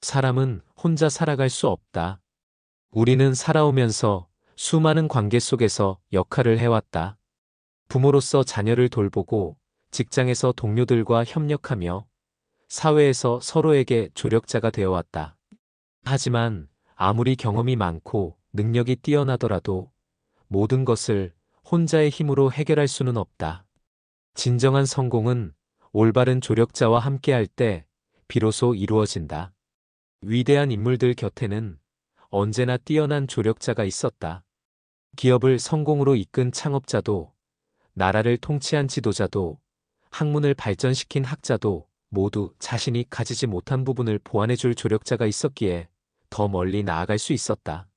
사람은 혼자 살아갈 수 없다. 우리는 살아오면서 수많은 관계 속에서 역할을 해왔다. 부모로서 자녀를 돌보고 직장에서 동료들과 협력하며 사회에서 서로에게 조력자가 되어왔다. 하지만 아무리 경험이 많고 능력이 뛰어나더라도 모든 것을 혼자의 힘으로 해결할 수는 없다. 진정한 성공은 올바른 조력자와 함께할 때 비로소 이루어진다. 위대한 인물들 곁에는 언제나 뛰어난 조력자가 있었다. 기업을 성공으로 이끈 창업자도, 나라를 통치한 지도자도, 학문을 발전시킨 학자도 모두 자신이 가지지 못한 부분을 보완해줄 조력자가 있었기에 더 멀리 나아갈 수 있었다.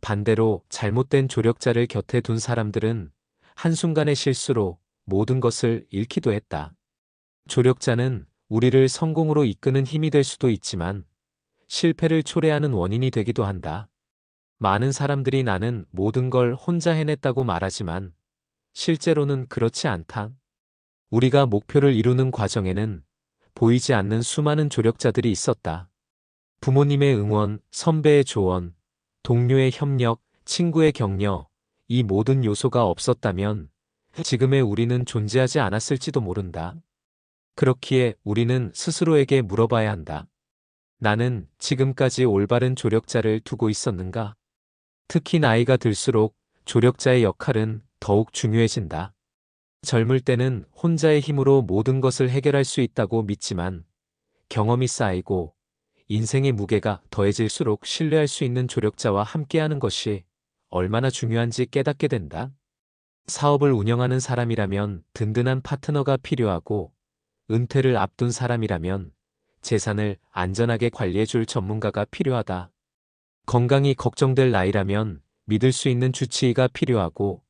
반대로 잘못된 조력자를 곁에 둔 사람들은 한순간의 실수로 모든 것을 잃기도 했다. 조력자는 우리를 성공으로 이끄는 힘이 될 수도 있지만 실패를 초래하는 원인이 되기도 한다. 많은 사람들이 나는 모든 걸 혼자 해냈다고 말하지만 실제로는 그렇지 않다. 우리가 목표를 이루는 과정에는 보이지 않는 수많은 조력자들이 있었다. 부모님의 응원, 선배의 조언, 동료의 협력, 친구의 격려, 이 모든 요소가 없었다면 지금의 우리는 존재하지 않았을지도 모른다. 그렇기에 우리는 스스로에게 물어봐야 한다. 나는 지금까지 올바른 조력자를 두고 있었는가? 특히 나이가 들수록 조력자의 역할은 더욱 중요해진다. 젊을 때는 혼자의 힘으로 모든 것을 해결할 수 있다고 믿지만 경험이 쌓이고 인생의 무게가 더해질수록 신뢰할 수 있는 조력자와 함께하는 것이 얼마나 중요한지 깨닫게 된다. 사업을 운영하는 사람이라면 든든한 파트너가 필요하고 은퇴를 앞둔 사람이라면 재산을 안전하게 관리해줄 전문가가 필요하다. 건강이 걱정될 나이라면 믿을 수 있는 주치의가 필요하고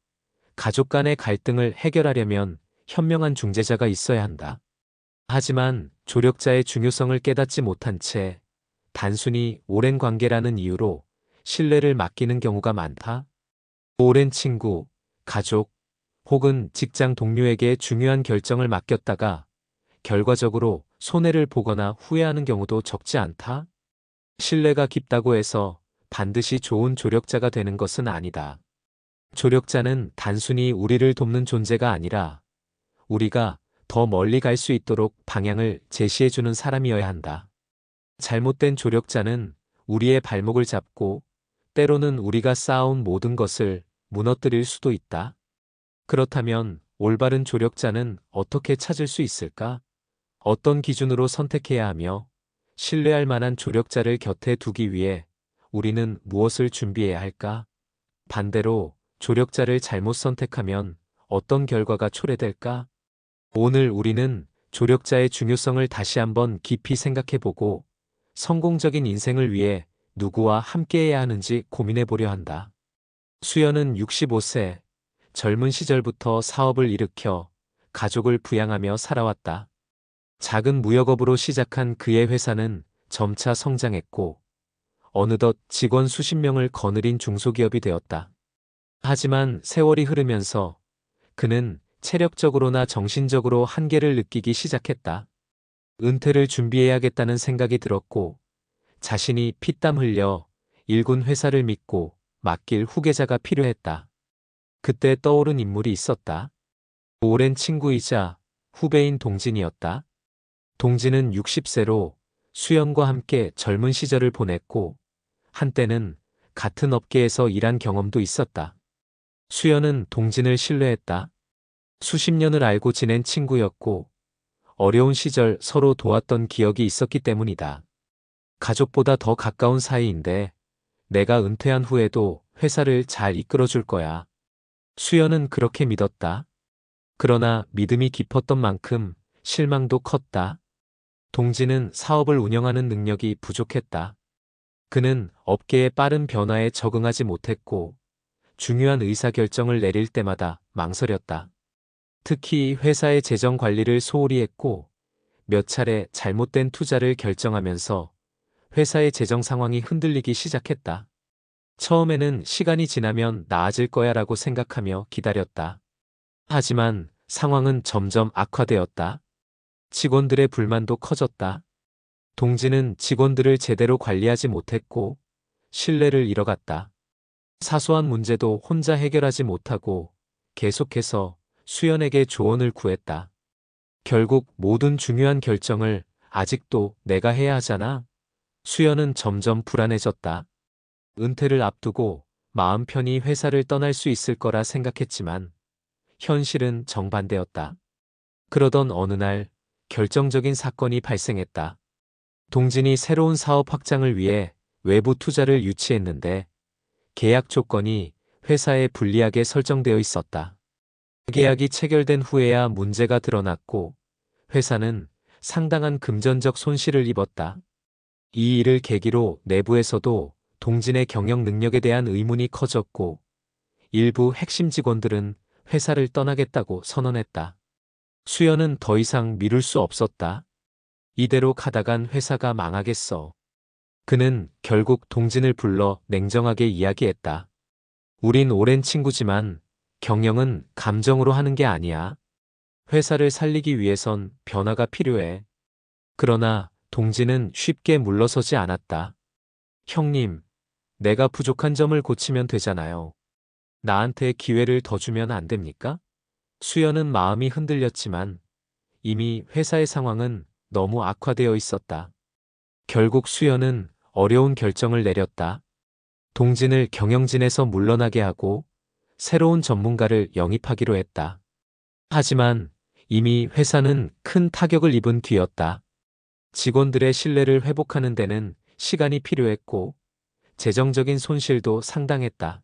가족 간의 갈등을 해결하려면 현명한 중재자가 있어야 한다. 하지만 조력자의 중요성을 깨닫지 못한 채 단순히 오랜 관계라는 이유로 신뢰를 맡기는 경우가 많다. 오랜 친구, 가족, 혹은 직장 동료에게 중요한 결정을 맡겼다가 결과적으로 손해를 보거나 후회하는 경우도 적지 않다. 신뢰가 깊다고 해서 반드시 좋은 조력자가 되는 것은 아니다. 조력자는 단순히 우리를 돕는 존재가 아니라 우리가 더 멀리 갈 수 있도록 방향을 제시해주는 사람이어야 한다. 잘못된 조력자는 우리의 발목을 잡고 때로는 우리가 쌓아온 모든 것을 무너뜨릴 수도 있다. 그렇다면 올바른 조력자는 어떻게 찾을 수 있을까? 어떤 기준으로 선택해야 하며 신뢰할 만한 조력자를 곁에 두기 위해 우리는 무엇을 준비해야 할까? 반대로 조력자를 잘못 선택하면 어떤 결과가 초래될까? 오늘 우리는 조력자의 중요성을 다시 한번 깊이 생각해 보고 성공적인 인생을 위해 누구와 함께해야 하는지 고민해 보려 한다. 수연은 65세, 젊은 시절부터 사업을 일으켜 가족을 부양하며 살아왔다. 작은 무역업으로 시작한 그의 회사는 점차 성장했고 어느덧 직원 수십 명을 거느린 중소기업이 되었다. 하지만 세월이 흐르면서 그는 체력적으로나 정신적으로 한계를 느끼기 시작했다. 은퇴를 준비해야겠다는 생각이 들었고 자신이 피땀 흘려 일군 회사를 믿고 맡길 후계자가 필요했다. 그때 떠오른 인물이 있었다. 오랜 친구이자 후배인 동진이었다. 동진은 60세로 수연과 함께 젊은 시절을 보냈고 한때는 같은 업계에서 일한 경험도 있었다. 수연은 동진을 신뢰했다. 수십 년을 알고 지낸 친구였고 어려운 시절 서로 도왔던 기억이 있었기 때문이다. 가족보다 더 가까운 사이인데 내가 은퇴한 후에도 회사를 잘 이끌어 줄 거야. 수연은 그렇게 믿었다. 그러나 믿음이 깊었던 만큼 실망도 컸다. 동진은 사업을 운영하는 능력이 부족했다. 그는 업계의 빠른 변화에 적응하지 못했고 중요한 의사결정을 내릴 때마다 망설였다. 특히 회사의 재정 관리를 소홀히 했고 몇 차례 잘못된 투자를 결정하면서 회사의 재정 상황이 흔들리기 시작했다. 처음에는 시간이 지나면 나아질 거야 라고 생각하며 기다렸다. 하지만 상황은 점점 악화되었다. 직원들의 불만도 커졌다. 동지는 직원들을 제대로 관리하지 못했고 신뢰를 잃어갔다. 사소한 문제도 혼자 해결하지 못하고 계속해서 수연에게 조언을 구했다. 결국 모든 중요한 결정을 아직도 내가 해야 하잖아. 수연은 점점 불안해졌다. 은퇴를 앞두고 마음 편히 회사를 떠날 수 있을 거라 생각했지만 현실은 정반대였다. 그러던 어느 날 결정적인 사건이 발생했다. 동진이 새로운 사업 확장을 위해 외부 투자를 유치했는데 계약 조건이 회사에 불리하게 설정되어 있었다. 계약이 체결된 후에야 문제가 드러났고 회사는 상당한 금전적 손실을 입었다. 이 일을 계기로 내부에서도 동진의 경영 능력에 대한 의문이 커졌고 일부 핵심 직원들은 회사를 떠나겠다고 선언했다. 수연은 더 이상 미룰 수 없었다. 이대로 가다간 회사가 망하겠어. 그는 결국 동진을 불러 냉정하게 이야기했다. 우린 오랜 친구지만 경영은 감정으로 하는 게 아니야. 회사를 살리기 위해선 변화가 필요해. 그러나 동진은 쉽게 물러서지 않았다. 형님, 내가 부족한 점을 고치면 되잖아요. 나한테 기회를 더 주면 안 됩니까? 수연은 마음이 흔들렸지만 이미 회사의 상황은 너무 악화되어 있었다. 결국 수연은 어려운 결정을 내렸다. 동진을 경영진에서 물러나게 하고 새로운 전문가를 영입하기로 했다. 하지만 이미 회사는 큰 타격을 입은 뒤였다. 직원들의 신뢰를 회복하는 데는 시간이 필요했고 재정적인 손실도 상당했다.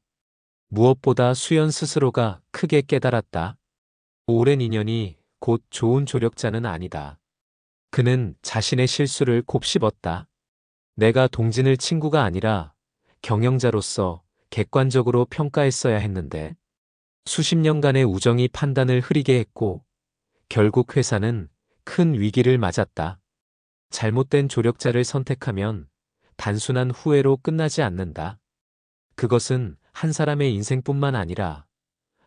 무엇보다 수연 스스로가 크게 깨달았다. 오랜 인연이 곧 좋은 조력자는 아니다. 그는 자신의 실수를 곱씹었다. 내가 동진을 친구가 아니라 경영자로서 객관적으로 평가했어야 했는데 수십 년간의 우정이 판단을 흐리게 했고 결국 회사는 큰 위기를 맞았다. 잘못된 조력자를 선택하면 단순한 후회로 끝나지 않는다. 그것은 한 사람의 인생뿐만 아니라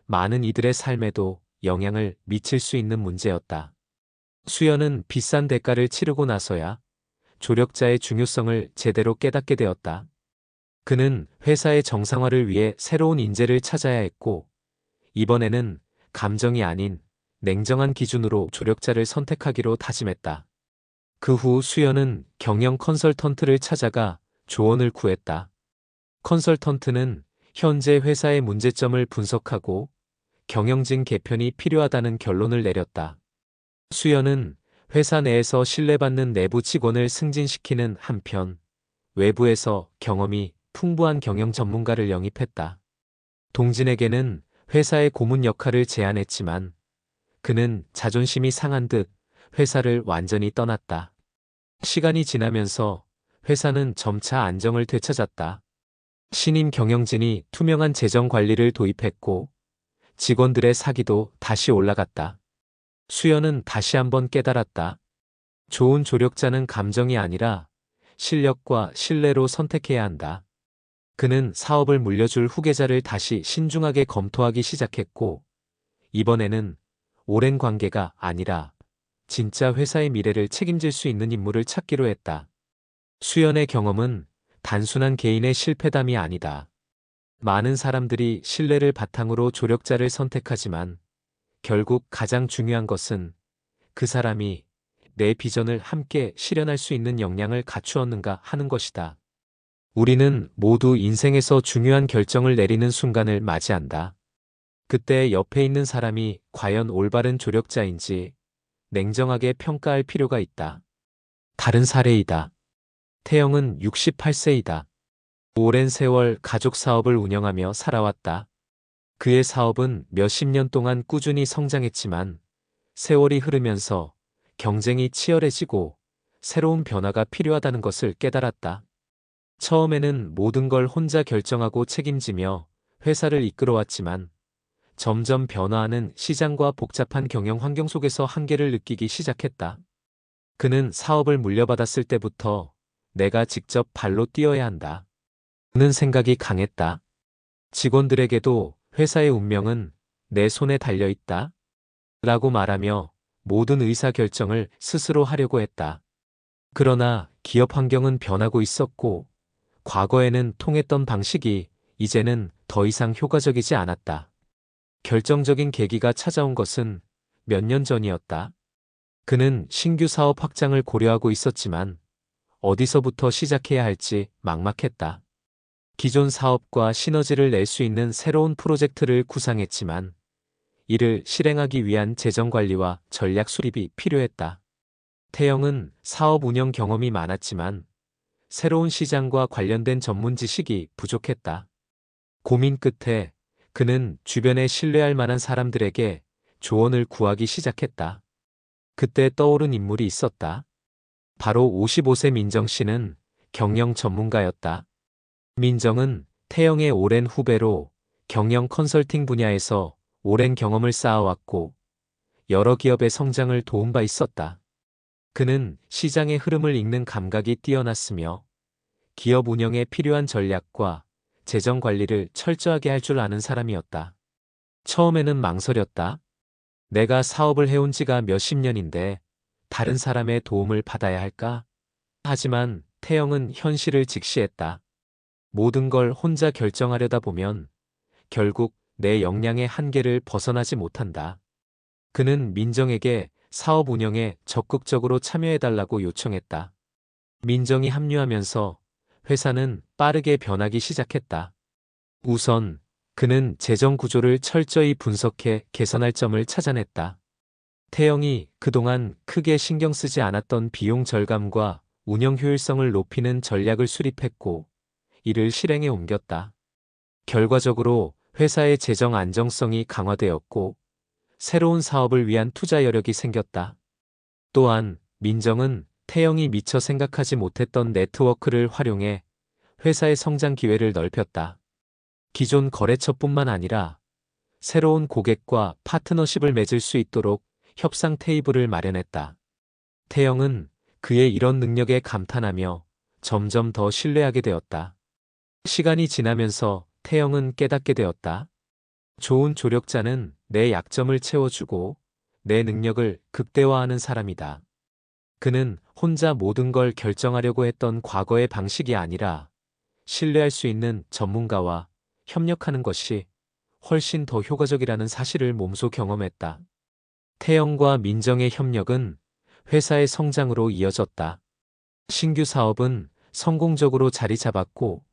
많은 이들의 삶에도 영향을 미칠 수 있는 문제였다. 수연은 비싼 대가를 치르고 나서야 조력자의 중요성을 제대로 깨닫게 되었다. 그는 회사의 정상화를 위해 새로운 인재를 찾아야 했고, 이번에는 감정이 아닌 냉정한 기준으로 조력자를 선택하기로 다짐했다. 그 후 수연은 경영 컨설턴트를 찾아가 조언을 구했다. 컨설턴트는 현재 회사의 문제점을 분석하고 경영진 개편이 필요하다는 결론을 내렸다. 수연은 회사 내에서 신뢰받는 내부 직원을 승진시키는 한편 외부에서 경험이 풍부한 경영 전문가를 영입했다. 동진에게는 회사의 고문 역할을 제안했지만 그는 자존심이 상한 듯 회사를 완전히 떠났다. 시간이 지나면서 회사는 점차 안정을 되찾았다. 신임 경영진이 투명한 재정 관리를 도입했고 직원들의 사기도 다시 올라갔다. 수연은 다시 한번 깨달았다. 좋은 조력자는 감정이 아니라 실력과 신뢰로 선택해야 한다. 그는 사업을 물려줄 후계자를 다시 신중하게 검토하기 시작했고, 이번에는 오랜 관계가 아니라 진짜 회사의 미래를 책임질 수 있는 인물을 찾기로 했다. 수연의 경험은 단순한 개인의 실패담이 아니다. 많은 사람들이 신뢰를 바탕으로 조력자를 선택하지만 결국 가장 중요한 것은 그 사람이 내 비전을 함께 실현할 수 있는 역량을 갖추었는가 하는 것이다. 우리는 모두 인생에서 중요한 결정을 내리는 순간을 맞이한다. 그때 옆에 있는 사람이 과연 올바른 조력자인지 냉정하게 평가할 필요가 있다. 다른 사례이다. 태영은 68세이다. 오랜 세월 가족 사업을 운영하며 살아왔다. 그의 사업은 몇십 년 동안 꾸준히 성장했지만 세월이 흐르면서 경쟁이 치열해지고 새로운 변화가 필요하다는 것을 깨달았다. 처음에는 모든 걸 혼자 결정하고 책임지며 회사를 이끌어왔지만 점점 변화하는 시장과 복잡한 경영 환경 속에서 한계를 느끼기 시작했다. 그는 사업을 물려받았을 때부터 내가 직접 발로 뛰어야 한다. 는 생각이 강했다. 직원들에게도 회사의 운명은 내 손에 달려 있다. 라고 말하며 모든 의사 결정을 스스로 하려고 했다. 그러나 기업 환경은 변하고 있었고, 과거에는 통했던 방식이 이제는 더 이상 효과적이지 않았다. 결정적인 계기가 찾아온 것은 몇 년 전이었다. 그는 신규 사업 확장을 고려하고 있었지만 어디서부터 시작해야 할지 막막했다. 기존 사업과 시너지를 낼 수 있는 새로운 프로젝트를 구상했지만 이를 실행하기 위한 재정 관리와 전략 수립이 필요했다. 태영은 사업 운영 경험이 많았지만 새로운 시장과 관련된 전문 지식이 부족했다. 고민 끝에 그는 주변에 신뢰할 만한 사람들에게 조언을 구하기 시작했다. 그때 떠오른 인물이 있었다. 바로 55세 민정 씨는 경영 전문가였다. 민정은 태영의 오랜 후배로 경영 컨설팅 분야에서 오랜 경험을 쌓아왔고 여러 기업의 성장을 도운 바 있었다. 그는 시장의 흐름을 읽는 감각이 뛰어났으며 기업 운영에 필요한 전략과 재정 관리를 철저하게 할 줄 아는 사람이었다. 처음에는 망설였다. 내가 사업을 해온 지가 몇십 년인데 다른 사람의 도움을 받아야 할까? 하지만 태영은 현실을 직시했다. 모든 걸 혼자 결정하려다 보면 결국 내 역량의 한계를 벗어나지 못한다. 그는 민정에게 사업 운영에 적극적으로 참여해달라고 요청했다. 민정이 합류하면서 회사는 빠르게 변하기 시작했다. 우선 그는 재정 구조를 철저히 분석해 개선할 점을 찾아냈다. 태영이 그동안 크게 신경 쓰지 않았던 비용 절감과 운영 효율성을 높이는 전략을 수립했고 이를 실행에 옮겼다. 결과적으로 회사의 재정 안정성이 강화되었고 새로운 사업을 위한 투자 여력이 생겼다. 또한 민정은 태영이 미처 생각하지 못했던 네트워크를 활용해 회사의 성장 기회를 넓혔다. 기존 거래처뿐만 아니라 새로운 고객과 파트너십을 맺을 수 있도록 협상 테이블을 마련했다. 태영은 그의 이런 능력에 감탄하며 점점 더 신뢰하게 되었다. 시간이 지나면서 태영은 깨닫게 되었다. 좋은 조력자는 내 약점을 채워주고 내 능력을 극대화하는 사람이다. 그는 혼자 모든 걸 결정하려고 했던 과거의 방식이 아니라 신뢰할 수 있는 전문가와 협력하는 것이 훨씬 더 효과적이라는 사실을 몸소 경험했다. 태영과 민정의 협력은 회사의 성장으로 이어졌다. 신규 사업은 성공적으로 자리 잡았고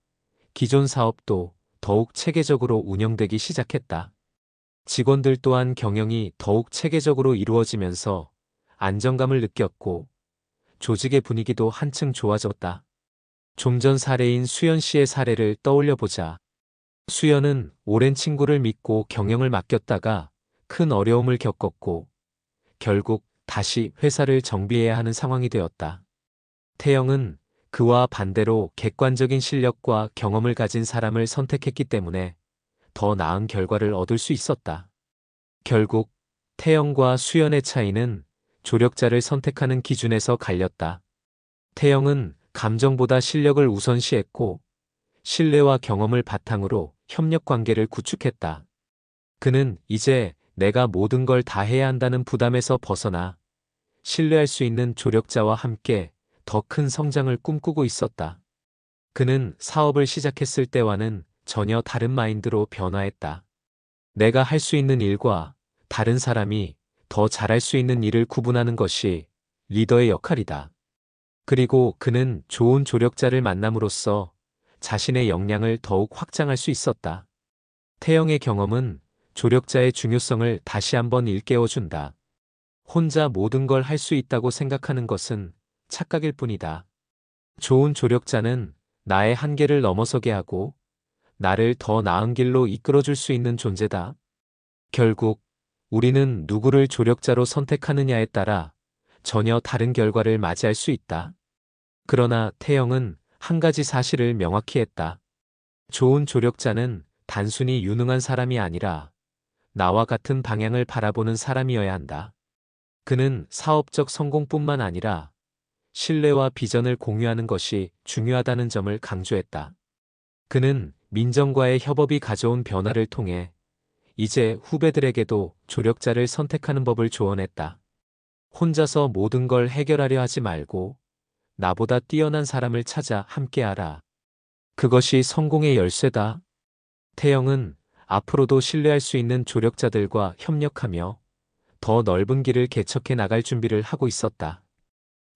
기존 사업도 더욱 체계적으로 운영되기 시작했다. 직원들 또한 경영이 더욱 체계적으로 이루어지면서 안정감을 느꼈고 조직의 분위기도 한층 좋아졌다. 좀 전 사례인 수연 씨의 사례를 떠올려 보자. 수연은 오랜 친구를 믿고 경영을 맡겼다가 큰 어려움을 겪었고 결국 다시 회사를 정비해야 하는 상황이 되었다. 태영은 그와 반대로 객관적인 실력과 경험을 가진 사람을 선택했기 때문에 더 나은 결과를 얻을 수 있었다. 결국 태영과 수연의 차이는 조력자를 선택하는 기준에서 갈렸다. 태영은 감정보다 실력을 우선시했고 신뢰와 경험을 바탕으로 협력 관계를 구축했다. 그는 이제 내가 모든 걸 다 해야 한다는 부담에서 벗어나 신뢰할 수 있는 조력자와 함께 더 큰 성장을 꿈꾸고 있었다. 그는 사업을 시작했을 때와는 전혀 다른 마인드로 변화했다. 내가 할 수 있는 일과 다른 사람이 더 잘할 수 있는 일을 구분하는 것이 리더의 역할이다. 그리고 그는 좋은 조력자를 만남으로써 자신의 역량을 더욱 확장할 수 있었다. 태영의 경험은 조력자의 중요성을 다시 한번 일깨워준다. 혼자 모든 걸 할 수 있다고 생각하는 것은 착각일 뿐이다. 좋은 조력자는 나의 한계를 넘어서게 하고 나를 더 나은 길로 이끌어줄 수 있는 존재다. 결국 우리는 누구를 조력자로 선택하느냐에 따라 전혀 다른 결과를 맞이할 수 있다. 그러나 태영은 한 가지 사실을 명확히 했다. 좋은 조력자는 단순히 유능한 사람이 아니라 나와 같은 방향을 바라보는 사람이어야 한다. 그는 사업적 성공뿐만 아니라 신뢰와 비전을 공유하는 것이 중요하다는 점을 강조했다. 그는 민정과의 협업이 가져온 변화를 통해 이제 후배들에게도 조력자를 선택하는 법을 조언했다. 혼자서 모든 걸 해결하려 하지 말고 나보다 뛰어난 사람을 찾아 함께하라. 그것이 성공의 열쇠다. 태영은 앞으로도 신뢰할 수 있는 조력자들과 협력하며 더 넓은 길을 개척해 나갈 준비를 하고 있었다.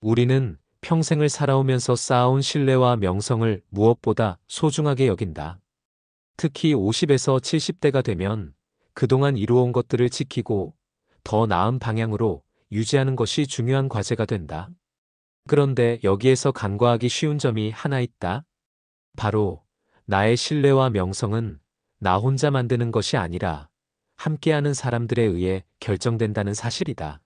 우리는 평생을 살아오면서 쌓아온 신뢰와 명성을 무엇보다 소중하게 여긴다. 특히 50에서 70대가 되면 그동안 이루어온 것들을 지키고 더 나은 방향으로 유지하는 것이 중요한 과제가 된다. 그런데 여기에서 간과하기 쉬운 점이 하나 있다. 바로 나의 신뢰와 명성은 나 혼자 만드는 것이 아니라 함께하는 사람들에 의해 결정된다는 사실이다.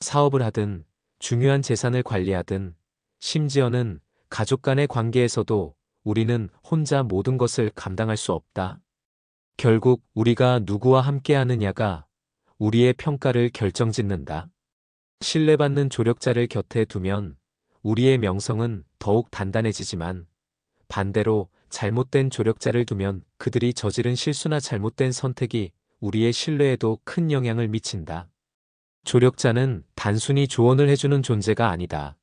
사업을 하든 중요한 재산을 관리하든 심지어는 가족 간의 관계에서도 우리는 혼자 모든 것을 감당할 수 없다. 결국 우리가 누구와 함께 하느냐가 우리의 평가를 결정짓는다. 신뢰받는 조력자를 곁에 두면 우리의 명성은 더욱 단단해지지만 반대로 잘못된 조력자를 두면 그들이 저지른 실수나 잘못된 선택이 우리의 신뢰에도 큰 영향을 미친다. 조력자는 단순히 조언을 해주는 존재가 아니다.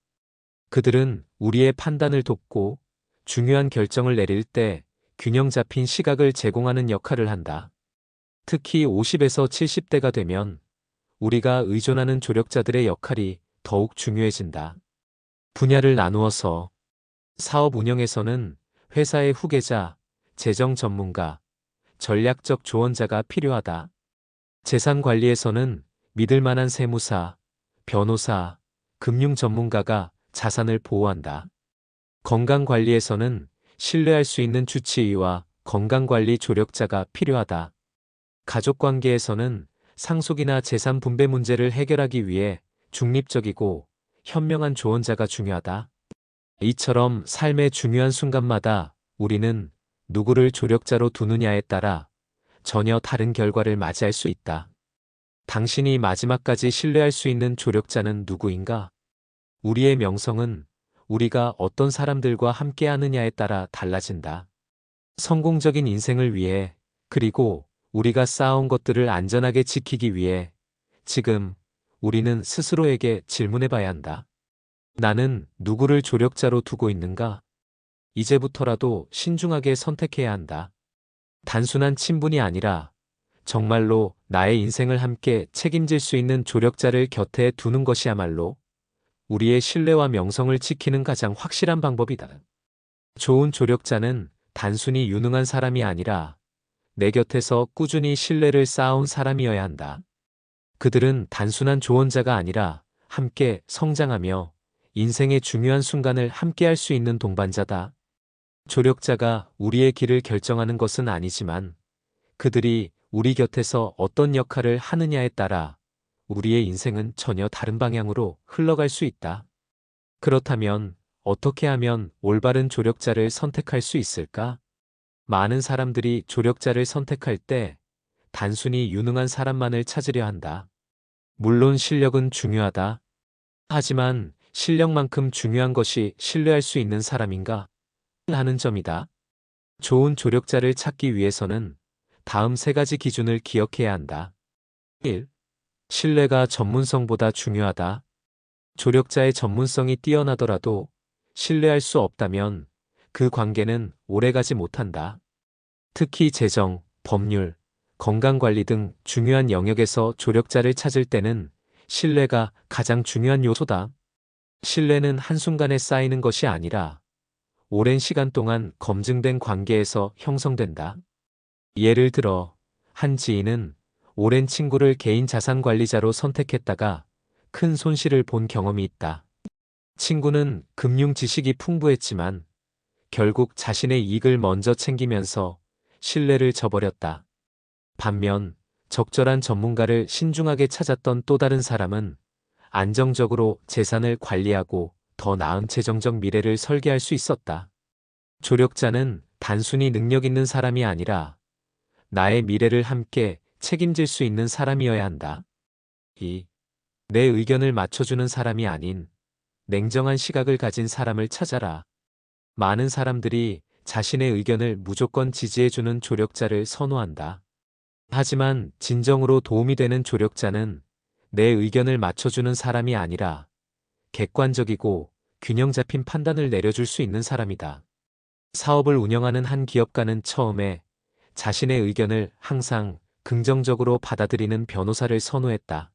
그들은 우리의 판단을 돕고 중요한 결정을 내릴 때 균형 잡힌 시각을 제공하는 역할을 한다. 특히 50에서 70대가 되면 우리가 의존하는 조력자들의 역할이 더욱 중요해진다. 분야를 나누어서 사업 운영에서는 회사의 후계자, 재정 전문가, 전략적 조언자가 필요하다. 재산 관리에서는 믿을 만한 세무사, 변호사, 금융 전문가가 자산을 보호한다. 건강 관리에서는 신뢰할 수 있는 주치의와 건강관리 조력자가 필요하다. 가족 관계에서는 상속이나 재산 분배 문제를 해결하기 위해 중립적이고 현명한 조언자가 중요하다. 이처럼 삶의 중요한 순간마다 우리는 누구를 조력자로 두느냐에 따라 전혀 다른 결과를 맞이할 수 있다. 당신이 마지막까지 신뢰할 수 있는 조력자는 누구인가? 우리의 명성은 우리가 어떤 사람들과 함께 하느냐에 따라 달라진다. 성공적인 인생을 위해 그리고 우리가 쌓아온 것들을 안전하게 지키기 위해 지금 우리는 스스로에게 질문해 봐야 한다. 나는 누구를 조력자로 두고 있는가? 이제부터라도 신중하게 선택해야 한다. 단순한 친분이 아니라 정말로 나의 인생을 함께 책임질 수 있는 조력자를 곁에 두는 것이야말로 우리의 신뢰와 명성을 지키는 가장 확실한 방법이다. 좋은 조력자는 단순히 유능한 사람이 아니라 내 곁에서 꾸준히 신뢰를 쌓아온 사람이어야 한다. 그들은 단순한 조언자가 아니라 함께 성장하며 인생의 중요한 순간을 함께 할 수 있는 동반자다. 조력자가 우리의 길을 결정하는 것은 아니지만 그들이 우리 곁에서 어떤 역할을 하느냐에 따라 우리의 인생은 전혀 다른 방향으로 흘러갈 수 있다. 그렇다면 어떻게 하면 올바른 조력자를 선택할 수 있을까? 많은 사람들이 조력자를 선택할 때 단순히 유능한 사람만을 찾으려 한다. 물론 실력은 중요하다. 하지만 실력만큼 중요한 것이 신뢰할 수 있는 사람인가? 하는 점이다. 좋은 조력자를 찾기 위해서는 다음 세 가지 기준을 기억해야 한다. 1. 신뢰가 전문성보다 중요하다. 조력자의 전문성이 뛰어나더라도 신뢰할 수 없다면 그 관계는 오래가지 못한다. 특히 재정, 법률, 건강관리 등 중요한 영역에서 조력자를 찾을 때는 신뢰가 가장 중요한 요소다. 신뢰는 한순간에 쌓이는 것이 아니라 오랜 시간 동안 검증된 관계에서 형성된다. 예를 들어, 한 지인은 오랜 친구를 개인 자산 관리자로 선택했다가 큰 손실을 본 경험이 있다. 친구는 금융 지식이 풍부했지만 결국 자신의 이익을 먼저 챙기면서 신뢰를 저버렸다. 반면 적절한 전문가를 신중하게 찾았던 또 다른 사람은 안정적으로 재산을 관리하고 더 나은 재정적 미래를 설계할 수 있었다. 조력자는 단순히 능력 있는 사람이 아니라 나의 미래를 함께 책임질 수 있는 사람이어야 한다. 2. 내 의견을 맞춰주는 사람이 아닌 냉정한 시각을 가진 사람을 찾아라. 많은 사람들이 자신의 의견을 무조건 지지해주는 조력자를 선호한다. 하지만 진정으로 도움이 되는 조력자는 내 의견을 맞춰주는 사람이 아니라 객관적이고 균형 잡힌 판단을 내려줄 수 있는 사람이다. 사업을 운영하는 한 기업가는 처음에 자신의 의견을 항상 긍정적으로 받아들이는 변호사를 선호했다.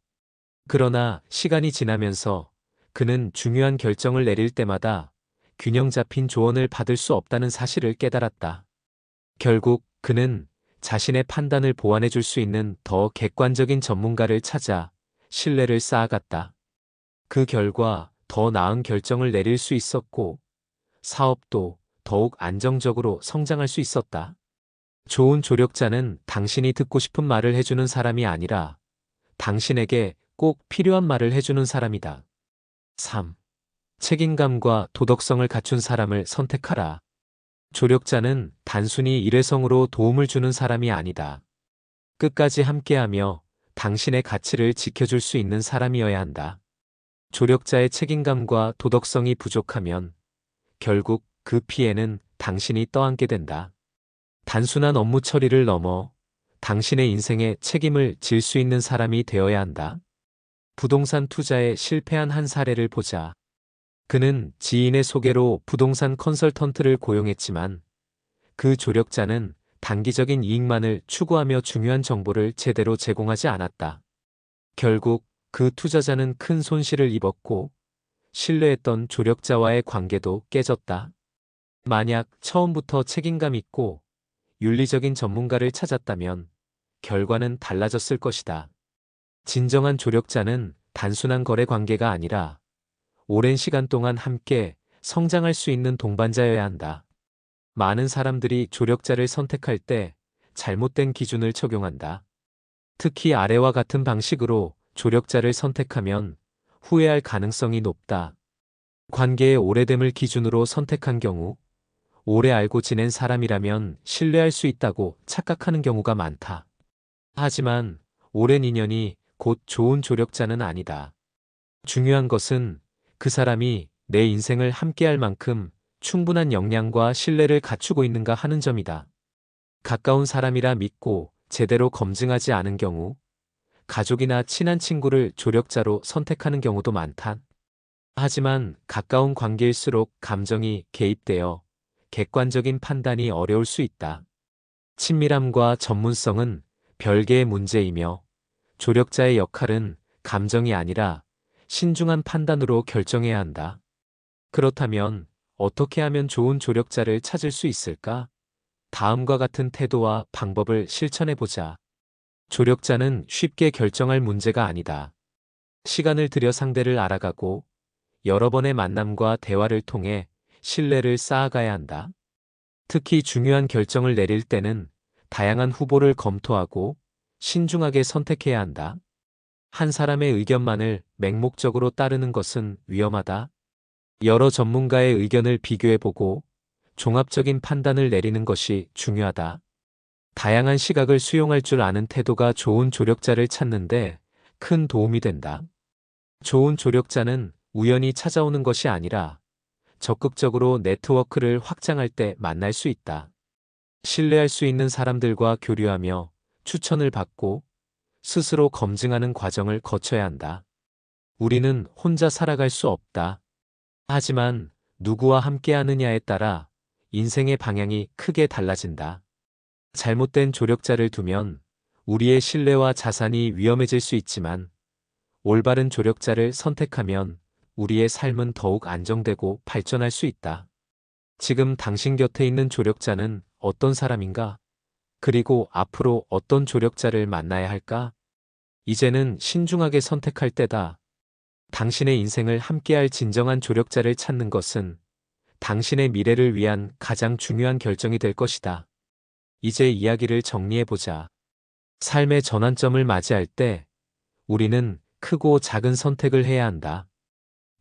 그러나 시간이 지나면서 그는 중요한 결정을 내릴 때마다 균형 잡힌 조언을 받을 수 없다는 사실을 깨달았다. 결국 그는 자신의 판단을 보완해 줄 수 있는 더 객관적인 전문가를 찾아 신뢰를 쌓아갔다. 그 결과 더 나은 결정을 내릴 수 있었고 사업도 더욱 안정적으로 성장할 수 있었다. 좋은 조력자는 당신이 듣고 싶은 말을 해주는 사람이 아니라 당신에게 꼭 필요한 말을 해주는 사람이다. 3. 책임감과 도덕성을 갖춘 사람을 선택하라. 조력자는 단순히 일회성으로 도움을 주는 사람이 아니다. 끝까지 함께하며 당신의 가치를 지켜줄 수 있는 사람이어야 한다. 조력자의 책임감과 도덕성이 부족하면 결국 그 피해는 당신이 떠안게 된다. 단순한 업무 처리를 넘어 당신의 인생에 책임을 질 수 있는 사람이 되어야 한다. 부동산 투자에 실패한 한 사례를 보자. 그는 지인의 소개로 부동산 컨설턴트를 고용했지만 그 조력자는 단기적인 이익만을 추구하며 중요한 정보를 제대로 제공하지 않았다. 결국 그 투자자는 큰 손실을 입었고 신뢰했던 조력자와의 관계도 깨졌다. 만약 처음부터 책임감 있고 윤리적인 전문가를 찾았다면 결과는 달라졌을 것이다. 진정한 조력자는 단순한 거래 관계가 아니라 오랜 시간 동안 함께 성장할 수 있는 동반자여야 한다. 많은 사람들이 조력자를 선택할 때 잘못된 기준을 적용한다. 특히 아래와 같은 방식으로 조력자를 선택하면 후회할 가능성이 높다. 관계의 오래됨을 기준으로 선택한 경우, 오래 알고 지낸 사람이라면 신뢰할 수 있다고 착각하는 경우가 많다. 하지만 오랜 인연이 곧 좋은 조력자는 아니다. 중요한 것은 그 사람이 내 인생을 함께할 만큼 충분한 역량과 신뢰를 갖추고 있는가 하는 점이다. 가까운 사람이라 믿고 제대로 검증하지 않은 경우, 가족이나 친한 친구를 조력자로 선택하는 경우도 많다. 하지만 가까운 관계일수록 감정이 개입되어 객관적인 판단이 어려울 수 있다. 친밀함과 전문성은 별개의 문제이며 조력자의 역할은 감정이 아니라 신중한 판단으로 결정해야 한다. 그렇다면 어떻게 하면 좋은 조력자를 찾을 수 있을까? 다음과 같은 태도와 방법을 실천해 보자. 조력자는 쉽게 결정할 문제가 아니다. 시간을 들여 상대를 알아가고 여러 번의 만남과 대화를 통해 신뢰를 쌓아가야 한다. 특히 중요한 결정을 내릴 때는 다양한 후보를 검토하고 신중하게 선택해야 한다. 한 사람의 의견만을 맹목적으로 따르는 것은 위험하다. 여러 전문가의 의견을 비교해보고 종합적인 판단을 내리는 것이 중요하다. 다양한 시각을 수용할 줄 아는 태도가 좋은 조력자를 찾는데 큰 도움이 된다. 좋은 조력자는 우연히 찾아오는 것이 아니라 적극적으로 네트워크를 확장할 때 만날 수 있다. 신뢰할 수 있는 사람들과 교류하며 추천을 받고 스스로 검증하는 과정을 거쳐야 한다. 우리는 혼자 살아갈 수 없다. 하지만 누구와 함께 하느냐에 따라 인생의 방향이 크게 달라진다. 잘못된 조력자를 두면 우리의 신뢰와 자산이 위험해질 수 있지만 올바른 조력자를 선택하면 우리의 삶은 더욱 안정되고 발전할 수 있다. 지금 당신 곁에 있는 조력자는 어떤 사람인가? 그리고 앞으로 어떤 조력자를 만나야 할까? 이제는 신중하게 선택할 때다. 당신의 인생을 함께할 진정한 조력자를 찾는 것은 당신의 미래를 위한 가장 중요한 결정이 될 것이다. 이제 이야기를 정리해보자. 삶의 전환점을 맞이할 때 우리는 크고 작은 선택을 해야 한다.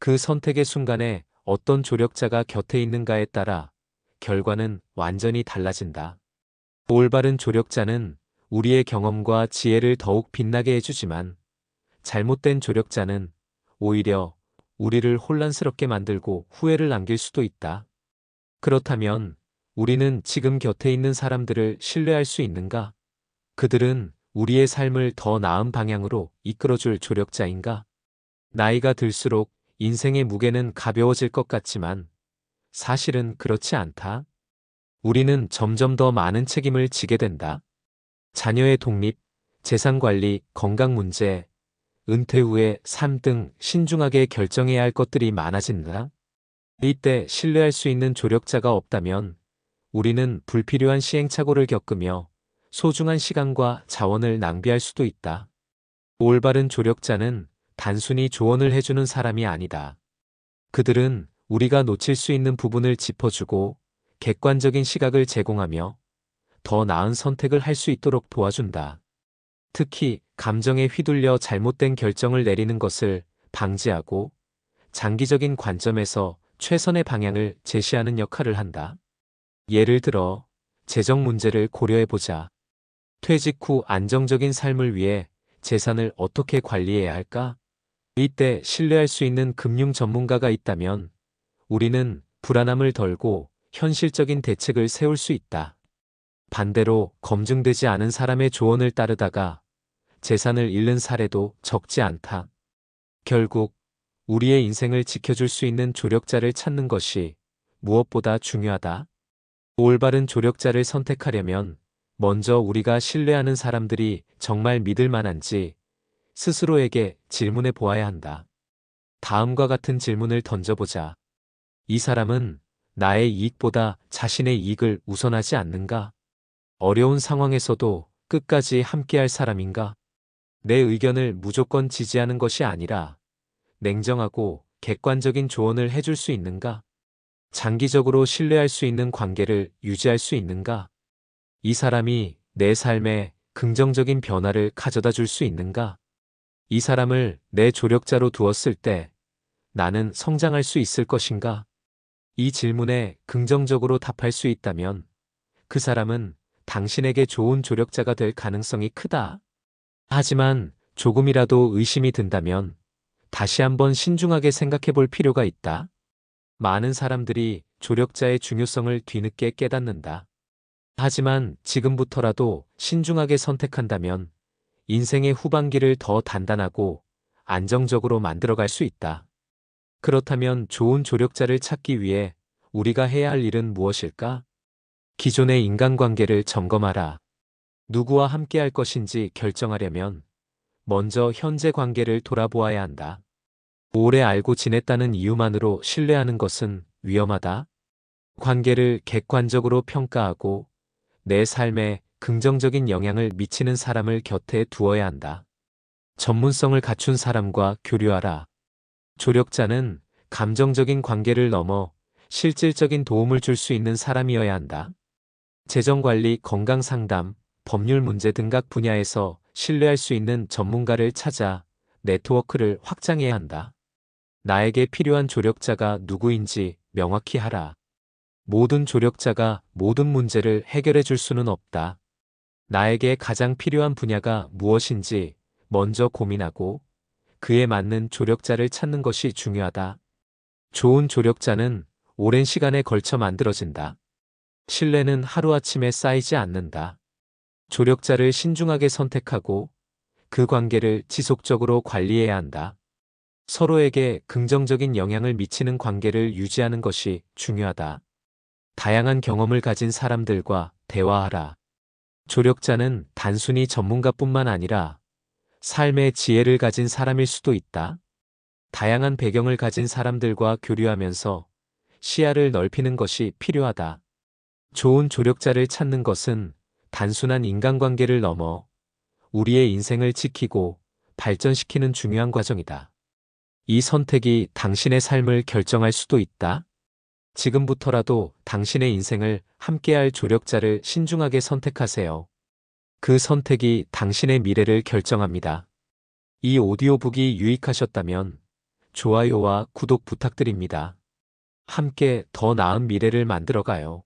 그 선택의 순간에 어떤 조력자가 곁에 있는가에 따라 결과는 완전히 달라진다. 올바른 조력자는 우리의 경험과 지혜를 더욱 빛나게 해주지만 잘못된 조력자는 오히려 우리를 혼란스럽게 만들고 후회를 남길 수도 있다. 그렇다면 우리는 지금 곁에 있는 사람들을 신뢰할 수 있는가? 그들은 우리의 삶을 더 나은 방향으로 이끌어줄 조력자인가? 나이가 들수록 인생의 무게는 가벼워질 것 같지만 사실은 그렇지 않다. 우리는 점점 더 많은 책임을 지게 된다. 자녀의 독립, 재산 관리, 건강 문제, 은퇴 후의 삶 등 신중하게 결정해야 할 것들이 많아진다. 이때 신뢰할 수 있는 조력자가 없다면 우리는 불필요한 시행착오를 겪으며 소중한 시간과 자원을 낭비할 수도 있다. 올바른 조력자는 단순히 조언을 해주는 사람이 아니다. 그들은 우리가 놓칠 수 있는 부분을 짚어주고 객관적인 시각을 제공하며 더 나은 선택을 할 수 있도록 도와준다. 특히 감정에 휘둘려 잘못된 결정을 내리는 것을 방지하고 장기적인 관점에서 최선의 방향을 제시하는 역할을 한다. 예를 들어 재정 문제를 고려해 보자. 퇴직 후 안정적인 삶을 위해 재산을 어떻게 관리해야 할까? 이때 신뢰할 수 있는 금융 전문가가 있다면 우리는 불안함을 덜고 현실적인 대책을 세울 수 있다. 반대로 검증되지 않은 사람의 조언을 따르다가 재산을 잃는 사례도 적지 않다. 결국 우리의 인생을 지켜줄 수 있는 조력자를 찾는 것이 무엇보다 중요하다. 올바른 조력자를 선택하려면 먼저 우리가 신뢰하는 사람들이 정말 믿을 만한지 스스로에게 질문해 보아야 한다. 다음과 같은 질문을 던져보자. 이 사람은 나의 이익보다 자신의 이익을 우선하지 않는가? 어려운 상황에서도 끝까지 함께할 사람인가? 내 의견을 무조건 지지하는 것이 아니라 냉정하고 객관적인 조언을 해줄 수 있는가? 장기적으로 신뢰할 수 있는 관계를 유지할 수 있는가? 이 사람이 내 삶에 긍정적인 변화를 가져다 줄 수 있는가? 이 사람을 내 조력자로 두었을 때 나는 성장할 수 있을 것인가? 이 질문에 긍정적으로 답할 수 있다면 그 사람은 당신에게 좋은 조력자가 될 가능성이 크다. 하지만 조금이라도 의심이 든다면 다시 한번 신중하게 생각해 볼 필요가 있다. 많은 사람들이 조력자의 중요성을 뒤늦게 깨닫는다. 하지만 지금부터라도 신중하게 선택한다면 인생의 후반기를 더 단단하고 안정적으로 만들어갈 수 있다. 그렇다면 좋은 조력자를 찾기 위해 우리가 해야 할 일은 무엇일까? 기존의 인간관계를 점검하라. 누구와 함께 할 것인지 결정하려면 먼저 현재 관계를 돌아보아야 한다. 오래 알고 지냈다는 이유만으로 신뢰하는 것은 위험하다. 관계를 객관적으로 평가하고 내 삶에 긍정적인 영향을 미치는 사람을 곁에 두어야 한다. 전문성을 갖춘 사람과 교류하라. 조력자는 감정적인 관계를 넘어 실질적인 도움을 줄 수 있는 사람이어야 한다. 재정관리, 건강상담, 법률 문제 등 각 분야에서 신뢰할 수 있는 전문가를 찾아 네트워크를 확장해야 한다. 나에게 필요한 조력자가 누구인지 명확히 하라. 모든 조력자가 모든 문제를 해결해 줄 수는 없다. 나에게 가장 필요한 분야가 무엇인지 먼저 고민하고 그에 맞는 조력자를 찾는 것이 중요하다. 좋은 조력자는 오랜 시간에 걸쳐 만들어진다. 신뢰는 하루아침에 쌓이지 않는다. 조력자를 신중하게 선택하고 그 관계를 지속적으로 관리해야 한다. 서로에게 긍정적인 영향을 미치는 관계를 유지하는 것이 중요하다. 다양한 경험을 가진 사람들과 대화하라. 조력자는 단순히 전문가뿐만 아니라 삶의 지혜를 가진 사람일 수도 있다. 다양한 배경을 가진 사람들과 교류하면서 시야를 넓히는 것이 필요하다. 좋은 조력자를 찾는 것은 단순한 인간관계를 넘어 우리의 인생을 지키고 발전시키는 중요한 과정이다. 이 선택이 당신의 삶을 결정할 수도 있다. 지금부터라도 당신의 인생을 함께할 조력자를 신중하게 선택하세요. 그 선택이 당신의 미래를 결정합니다. 이 오디오북이 유익하셨다면 좋아요와 구독 부탁드립니다. 함께 더 나은 미래를 만들어가요.